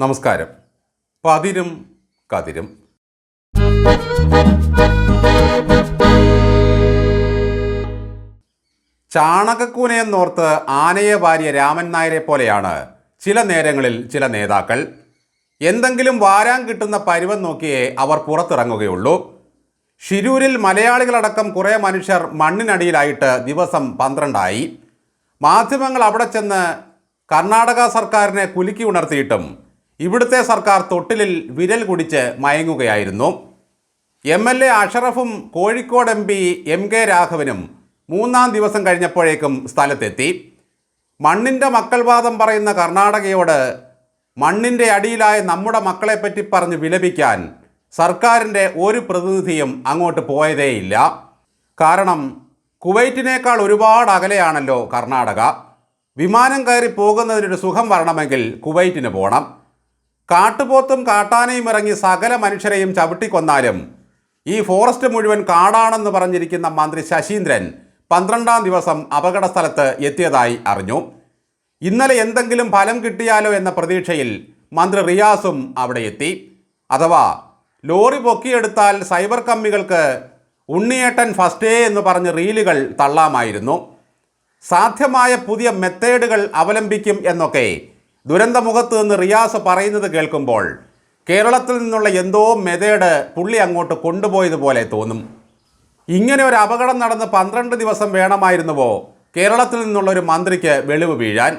നമസ്കാരം. പതിരും കതിരും. ചാണകക്കൂനയെന്നോർത്ത് ആനയെ വാരിയ രാമൻ നായരെ പോലെയാണ് ചില നേരങ്ങളിൽ ചില നേതാക്കൾ. എന്തെങ്കിലും വാരാൻ കിട്ടുന്ന പരുവം നോക്കിയേ അവർ പുറത്തിറങ്ങുകയുള്ളൂ. ഷിരൂരിൽ മലയാളികളടക്കം കുറേ മനുഷ്യർ മണ്ണിനടിയിലായിട്ട് ദിവസം പന്ത്രണ്ടായി. മാധ്യമങ്ങൾ അവിടെ ചെന്ന് കർണാടക സർക്കാരിനെ കുലുക്കി ഉണർത്തിയിട്ടും ഇവിടുത്തെ സർക്കാർ തൊട്ടിലിൽ വിരൽ കുടിച്ച് മയങ്ങുകയായിരുന്നു. M L A അഷറഫും Kozhikode M P M K രാഘവനും മൂന്നാം ദിവസം കഴിഞ്ഞപ്പോഴേക്കും സ്ഥലത്തെത്തി. മണ്ണിന്റെ മക്കൾവാദം പറയുന്ന കർണാടകയോട് മണ്ണിന്റെ അടിയിലായ നമ്മുടെ മക്കളെപ്പറ്റി പറഞ്ഞ് വിലപിക്കാൻ സർക്കാരിന്റെ ഒരു പ്രതിനിധിയും അങ്ങോട്ട് പോയതേയില്ല. കാരണം കുവൈറ്റിനേക്കാൾ ഒരുപാട് അകലെയാണല്ലോ കർണാടക. വിമാനം കയറി പോകുന്നതിനൊരു സുഖം വരണമെങ്കിൽ കുവൈറ്റിന് പോകണം കാട്ടുപോത്തും കാട്ടാനയും ഇറങ്ങി സകല മനുഷ്യരെയും ചവിട്ടിക്കൊന്നാലും ഈ ഫോറസ്റ്റ് മുഴുവൻ കാടാണെന്ന് പറഞ്ഞിരിക്കുന്ന മന്ത്രി ശശീന്ദ്രൻ പന്ത്രണ്ടാം ദിവസം അപകട സ്ഥലത്ത് എത്തിയതായി അറിഞ്ഞു. ഇന്നലെ എന്തെങ്കിലും ഫലം കിട്ടിയാലോ എന്ന പ്രതീക്ഷയിൽ മന്ത്രി റിയാസും അവിടെ എത്തി. അഥവാ ലോറി പൊക്കിയെടുത്താൽ സൈബർ കമ്മികൾക്ക് ഉണ്ണിയേട്ടൻ ഫസ്റ്റേ എന്ന് പറഞ്ഞ് റീലുകൾ തള്ളാമായിരുന്നു. സാധ്യമായ പുതിയ മെത്തേഡുകൾ അവലംബിക്കും എന്നൊക്കെ ദുരന്തമുഖത്ത് നിന്ന് റിയാസ് പറയുന്നത് കേൾക്കുമ്പോൾ കേരളത്തിൽ നിന്നുള്ള എന്തോ മെതേഡ് പുള്ളി അങ്ങോട്ട് കൊണ്ടുപോയതുപോലെ തോന്നും. ഇങ്ങനെ ഒരു അപകടം നടന്ന് പന്ത്രണ്ട് ദിവസം വേണമായിരുന്നുവോ കേരളത്തിൽ നിന്നുള്ള ഒരു മന്ത്രിക്ക് വെളിവ് വീഴാൻ?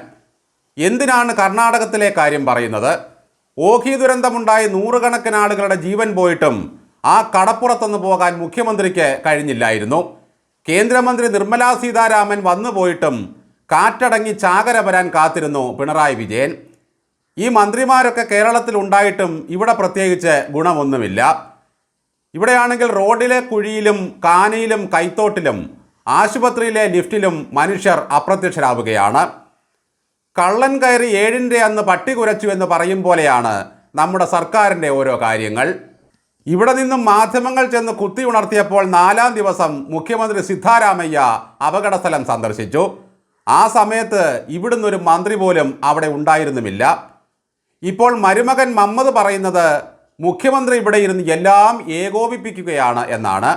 എന്തിനാണ് കർണാടകത്തിലെ കാര്യം പറയുന്നത്? ഓഖി ദുരന്തമുണ്ടായി നൂറുകണക്കിന് ആളുകളുടെ ജീവൻ പോയിട്ടും ആ കടപ്പുറത്തൊന്ന് പോകാൻ മുഖ്യമന്ത്രിക്ക് കഴിഞ്ഞില്ലായിരുന്നു. കേന്ദ്രമന്ത്രി നിർമ്മലാ സീതാരാമൻ വന്നു പോയിട്ടും കാറ്റടങ്ങി ചാകര വരാൻ കാത്തിരുന്നു പിണറായി വിജയൻ. ഈ മന്ത്രിമാരൊക്കെ കേരളത്തിൽ ഉണ്ടായിട്ടും ഇവിടെ പ്രത്യേകിച്ച് ഗുണമൊന്നുമില്ല. ഇവിടെയാണെങ്കിൽ റോഡിലെ കുഴിയിലും കാനയിലും കൈത്തോട്ടിലും ആശുപത്രിയിലെ ലിഫ്റ്റിലും മനുഷ്യർ അപ്രത്യക്ഷരാവുകയാണ്. കള്ളൻ കയറി ഏഴിന്റെ അന്ന് പട്ടി കുരച്ചു എന്ന് പറയും പോലെയാണ് നമ്മുടെ സർക്കാരിന്റെ ഓരോ കാര്യങ്ങൾ. ഇവിടെ നിന്നും മാധ്യമങ്ങൾ ചെന്ന് കുത്തി ഉണർത്തിയപ്പോൾ നാലാം ദിവസം മുഖ്യമന്ത്രി സിദ്ധാരാമയ്യ അപകടസ്ഥലം സന്ദർശിച്ചു. ആ സമയത്ത് ഇവിടുന്ന് ഒരു മന്ത്രി പോലും അവിടെ ഉണ്ടായിരുന്നുമില്ല. ഇപ്പോൾ മരുമകൻ മമ്മദ് പറയുന്നത് മുഖ്യമന്ത്രി ഇവിടെ ഇരുന്ന് എല്ലാം ഏകോപിപ്പിക്കുകയാണ് എന്നാണ്.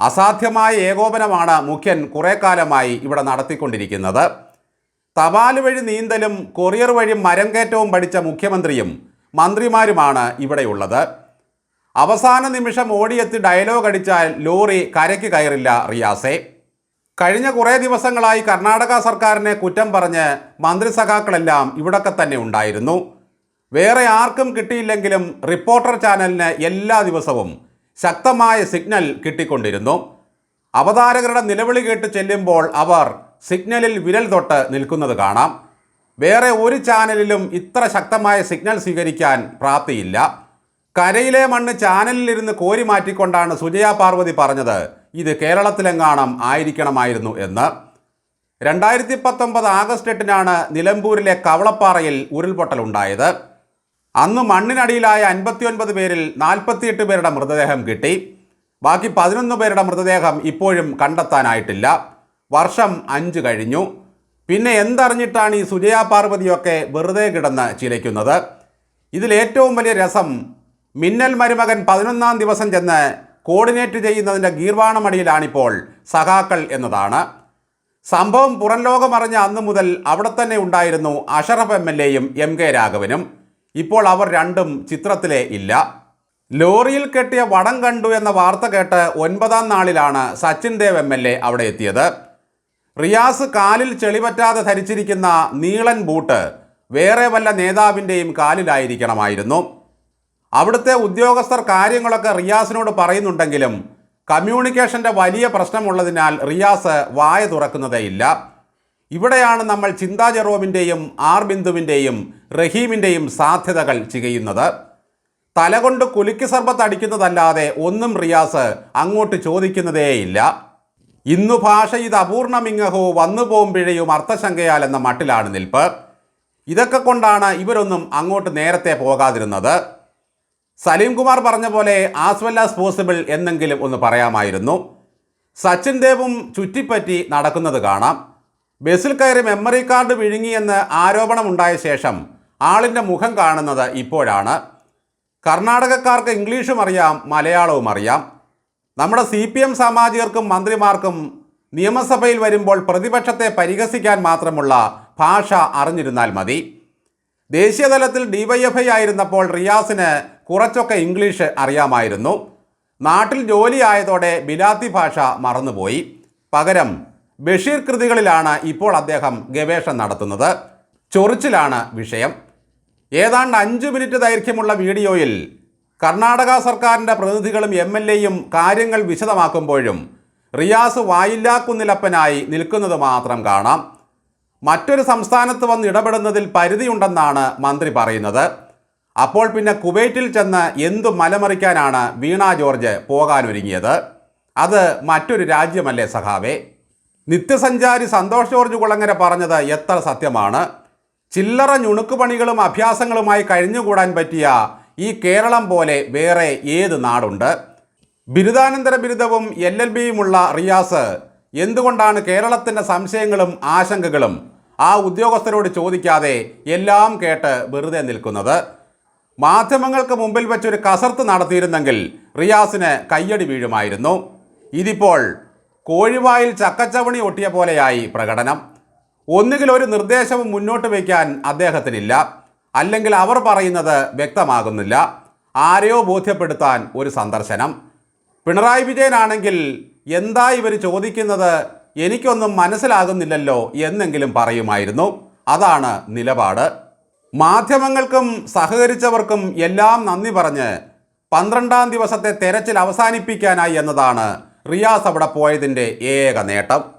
അസാധ്യമായ ഏകോപനമാണ് മുഖ്യൻ കുറേ കാലമായി ഇവിടെ നടത്തിക്കൊണ്ടിരിക്കുന്നത്. തപാൽ വഴി നീന്തലും കൊറിയർ വഴി മരം കയറ്റവും പഠിച്ച മുഖ്യമന്ത്രിയും മന്ത്രിമാരുമാണ് ഇവിടെയുള്ളത്. അവസാന നിമിഷം ഓടിയെത്തി ഡയലോഗ് അടിച്ചാൽ ലോറി കരയ്ക്ക് കയറില്ല റിയാസെ. കഴിഞ്ഞ കുറേ ദിവസങ്ങളായി കർണാടക സർക്കാരിനെ കുറ്റം പറഞ്ഞ് മന്ത്രിസഖാക്കളെല്ലാം ഇവിടൊക്കെ തന്നെ ഉണ്ടായിരുന്നു. വേറെ ആർക്കും കിട്ടിയില്ലെങ്കിലും റിപ്പോർട്ടർ ചാനലിന് എല്ലാ ദിവസവും ശക്തമായ സിഗ്നൽ കിട്ടിക്കൊണ്ടിരുന്നു. അവതാരകരുടെ നിലവിളി കേട്ട് ചെല്ലുമ്പോൾ അവർ സിഗ്നലിൽ വിരൽ തൊട്ട് നിൽക്കുന്നത് കാണാം. വേറെ ഒരു ചാനലിലും ഇത്ര ശക്തമായ സിഗ്നൽ സ്വീകരിക്കാൻ പ്രാപ്തിയില്ല. കരയിലെ മണ്ണ് ചാനലിലിരുന്ന് കോരി മാറ്റിക്കൊണ്ടാണ് സുജയ പാർവതി പറഞ്ഞത്. ഇത് കേരളത്തിലെങ്ങാണം ആയിരിക്കണമായിരുന്നു എന്ന്. രണ്ടായിരത്തി പത്തൊമ്പത് ആഗസ്റ്റ് എട്ടിനാണ് നിലമ്പൂരിലെ കവളപ്പാറയിൽ ഉരുൾപൊട്ടലുണ്ടായത്. അന്ന് മണ്ണിനടിയിലായ അൻപത്തിയൊൻപത് പേരിൽ നാൽപ്പത്തിയെട്ട് പേരുടെ മൃതദേഹം കിട്ടി. ബാക്കി പതിനൊന്ന് പേരുടെ മൃതദേഹം ഇപ്പോഴും കണ്ടെത്താനായിട്ടില്ല. വർഷം അഞ്ച് കഴിഞ്ഞു. പിന്നെ എന്തറിഞ്ഞിട്ടാണ് ഈ സുജയ പാർവതിയൊക്കെ വെറുതെ കിടന്ന് ചിലയ്ക്കുന്നത്? ഇതിലേറ്റവും വലിയ രസം മിന്നൽ മരുമകൻ പതിനൊന്നാം ദിവസം ചെന്ന് കോർഡിനേറ്റ് ചെയ്യുന്നതിന്റെ ഗീർവാണമടിയിലാണിപ്പോൾ സഹാക്കൾ എന്നതാണ്. സംഭവം പുറം ലോകമറിഞ്ഞ അന്ന് മുതൽ അവിടെ തന്നെ ഉണ്ടായിരുന്നു അഷറഫ് എം എൽ എയും എം കെ രാഘവനും. ഇപ്പോൾ അവർ രണ്ടും ചിത്രത്തിലേ ഇല്ല. ലോറിയിൽ കെട്ടിയ വടം കണ്ടു എന്ന വാർത്ത കേട്ട് ഒൻപതാം നാളിലാണ് Sachin Dev M L A അവിടെ എത്തിയത്. റിയാസ് കാലിൽ ചെളിപറ്റാതെ ധരിച്ചിരിക്കുന്ന നീളൻ ബൂട്ട് വേറെ വല്ല നേതാവിന്റെയും കാലിലായിരിക്കണമായിരുന്നു. അവിടുത്തെ ഉദ്യോഗസ്ഥർ കാര്യങ്ങളൊക്കെ റിയാസിനോട് പറയുന്നുണ്ടെങ്കിലും കമ്മ്യൂണിക്കേഷന്റെ വലിയ പ്രശ്നമുള്ളതിനാൽ റിയാസ് വായ തുറക്കുന്നതേയില്ല. ഇവിടെയാണ് നമ്മൾ ചിന്താ ജെറോമിന്റെയും ആർ ബിന്ദുവിന്റെയും റഹീമിന്റെയും സാധ്യതകൾ ചികയുന്നത്. തലകൊണ്ട് കുലുക്കി സർബത്ത് അടിക്കുന്നതല്ലാതെ ഒന്നും റിയാസ് അങ്ങോട്ട് ചോദിക്കുന്നതേയില്ല. ഇന്നു ഭാഷ ഇത് അപൂർണമിങ്ങഹോ വന്നു പോകുമ്പിഴയും അർത്ഥശങ്കയാൽ എന്ന മട്ടിലാണ് നിൽപ്പ്. ഇതൊക്കെ കൊണ്ടാണ് ഇവരൊന്നും അങ്ങോട്ട് നേരത്തെ പോകാതിരുന്നത്. സലീം കുമാർ പറഞ്ഞ പോലെ ആസ് വെൽ ആസ് പോസിബിൾ എന്നെങ്കിലും ഒന്ന് പറയാമായിരുന്നു. സച്ചിൻ ദേവും ചുറ്റിപ്പറ്റി നടക്കുന്നത് കാണാം. ബസ്സിൽ കയറി മെമ്മറി കാർഡ് വിഴുങ്ങിയെന്ന് ആരോപണമുണ്ടായ ശേഷം ആളിന്റെ മുഖം കാണുന്നത് ഇപ്പോഴാണ്. കർണാടകക്കാർക്ക് ഇംഗ്ലീഷും അറിയാം മലയാളവും അറിയാം. നമ്മുടെ സി പി എം സാമാജികർക്കും മന്ത്രിമാർക്കും നിയമസഭയിൽ വരുമ്പോൾ പ്രതിപക്ഷത്തെ പരിഹസിക്കാൻ മാത്രമുള്ള ഭാഷ അറിഞ്ഞിരുന്നാൽ മതി. ദേശീയതലത്തിൽ ഡിവൈഎഫ്ഐ ആയിരുന്നപ്പോൾ റിയാസിന് കുറച്ചൊക്കെ ഇംഗ്ലീഷ് അറിയാമായിരുന്നു. നാട്ടിൽ ജോലിയായതോടെ ബിലാത്തി ഭാഷ മറന്നുപോയി. പകരം ബഷീർ കൃതികളിലാണ് ഇപ്പോൾ അദ്ദേഹം ഗവേഷണം നടത്തുന്നത്. ചൊറിച്ചിലാണ് വിഷയം. ഏതാണ്ട് അഞ്ച് മിനിറ്റ് ദൈർഘ്യമുള്ള വീഡിയോയിൽ കർണാടക സർക്കാരിന്റെ പ്രതിനിധികളും എം എൽ എയും കാര്യങ്ങൾ വിശദമാക്കുമ്പോഴും റിയാസ് വായില്ലാക്കുന്നിലപ്പനായി നിൽക്കുന്നത് മാത്രം കാണാം. മറ്റൊരു സംസ്ഥാനത്ത് വന്ന് ഇടപെടുന്നതിൽ പരിധിയുണ്ടെന്നാണ് മന്ത്രി പറയുന്നത്. അപ്പോൾ പിന്നെ കുവൈറ്റിൽ ചെന്ന് എന്തു മലമറിക്കാനാണ് വീണ ജോർജ് പോകാനൊരുങ്ങിയത്? അത് മറ്റൊരു രാജ്യമല്ലേ സഖാവേ? നിത്യസഞ്ചാരി സന്തോഷ് ജോർജ് കുളങ്ങര പറഞ്ഞത് എത്ര സത്യമാണ്? ചില്ലറ ഞുണുക്കുപണികളും അഭ്യാസങ്ങളുമായി കഴിഞ്ഞുകൂടാൻ പറ്റിയ ഈ കേരളം പോലെ വേറെ ഏത് നാടുണ്ട്? ബിരുദാനന്തര ബിരുദവും എൽ എൽ ബിയുമുള്ള റിയാസ് എന്തുകൊണ്ടാണ് കേരളത്തിന്റെ സംശയങ്ങളും ആശങ്കകളും ആ ഉദ്യോഗസ്ഥരോട് ചോദിക്കാതെ എല്ലാം കേട്ട് വെറുതെ നിൽക്കുന്നത്? മാധ്യമങ്ങൾക്ക് മുമ്പിൽ വെച്ചൊരു കസർത്ത് നടത്തിയിരുന്നെങ്കിൽ റിയാസിന് കയ്യടി വീഴുമായിരുന്നു. ഇതിപ്പോൾ കോഴിവായിൽ ചക്കച്ചവണി ഒട്ടിയ പോലെയായി പ്രകടനം. ഒന്നുകിൽ ഒരു നിർദ്ദേശവും മുന്നോട്ട് വയ്ക്കാൻ അദ്ദേഹത്തിനില്ല. അല്ലെങ്കിൽ അവർ പറയുന്നത് വ്യക്തമാകുന്നില്ല. ആരെയോ ബോധ്യപ്പെടുത്താൻ ഒരു സന്ദർശനം. പിണറായി വിജയനാണെങ്കിൽ എന്താ ഇവർ ചോദിക്കുന്നത് എനിക്കൊന്നും മനസ്സിലാകുന്നില്ലല്ലോ എന്നെങ്കിലും പറയുമായിരുന്നു. അതാണ് നിലപാട്. മാധ്യമങ്ങൾക്കും സഹകരിച്ചവർക്കും എല്ലാം നന്ദി പറഞ്ഞ് പന്ത്രണ്ടാം ദിവസത്തെ തെരച്ചിൽ അവസാനിപ്പിക്കാനായി എന്നതാണ് റിയാസ് അവിടെ പോയതിന്റെ ഏക നേട്ടം.